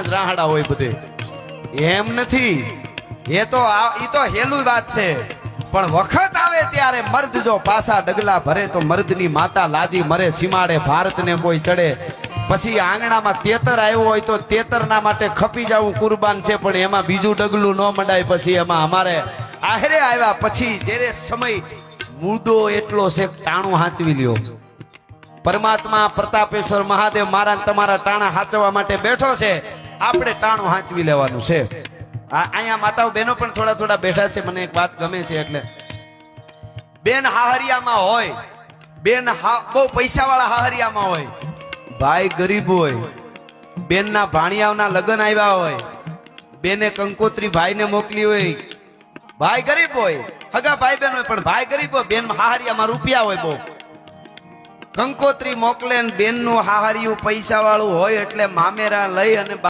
જ રાહડા હોય બધે. એમ નથી. એ તો એ તો હેલું વાત છે. પણ વખત આવે ત્યારે મર્દ જો પાસા ડગલા ભરે તો મર્દની માતા લાજી મરે, સીમાડે ભારતને કોઈ ચડે. પછી આંગણામાં તેતર આવ્યો હોય તો તેતરના માટે ખપી જવું કુરબાન છે, પણ એમાં બીજું ડગલું ન મંડાય. પછી એમાં અમારે આહરે આવ્યા પછી જ્યારે સમય મુદ્દો એટલો છે ટાણું હાંચવી લ્યો. પરમાત્મા, પ્રતાપેશ્વર મહાદેવ મારા તમારા ટાણા હાંચવા માટે બેઠો છે. આપણે ટાણું હાંચવી લેવાનું છે. અહીંયા માતાઓ બહેનો પણ થોડા થોડા બેઠા છે, મને એક વાત ગમે છે એટલે. બેન હાહરિયામાં હોય, બેન બહુ પૈસા વાળા હાહરિયામાં હોય, ભાઈ ગરીબ હોય, બેનના ભાણિયાઓના લગ્ન આવ્યા હોય, બેને કંકોત્રી ભાઈને મોકલી હોય, ભાઈ ગરીબ હોય, હગા ભાઈ બેન હોય, પણ ભાઈ ગરીબ હોય, બેન હાહરિયામાં રૂપિયા હોય બહુ. કંકોત્રી મોકલે બેનનું હાહરિયું પૈસા વાળું હોય એટલે મામેરા લઈ અને